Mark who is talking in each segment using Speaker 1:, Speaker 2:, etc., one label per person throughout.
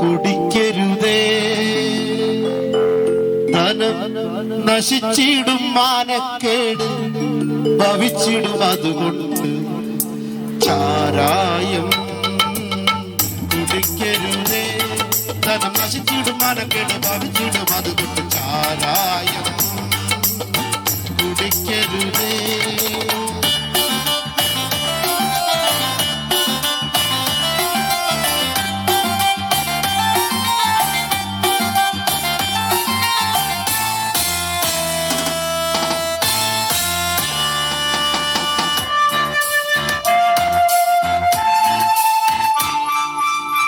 Speaker 1: കുടിക്കരുതേ. ധനം നശിച്ചിടും മാനക്കേട് ഭവിച്ചിടും അതുകൊണ്ട് ചാരായം. കുടിക്കരുതേ. ധനം നശിച്ചിടും മാനക്കേട് ഭവിച്ചിടും അതുകൊണ്ട് ചാരായം.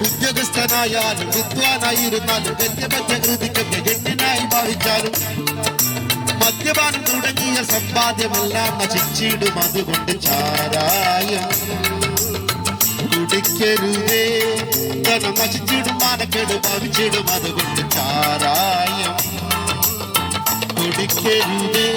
Speaker 1: ഉദ്യോഗസ്ഥനായാലും വിദ്വാനായിരുന്നാലും വ്യക്തിപറ്റ കൃതിക്കൊക്കെ എണ്ണിനായി ഭാവിച്ചാലും മദ്യപാനം തുടങ്ങിയ സമ്പാദ്യമെല്ലാം നശിച്ചിടും അതുകൊണ്ട് ചാരായം. കുടിക്കരുതേ ധനം നശിച്ചിടും മാനക്കേട് ഭവിച്ചിടും അതുകൊണ്ട് ചാരായം. കുടിക്കരുതേ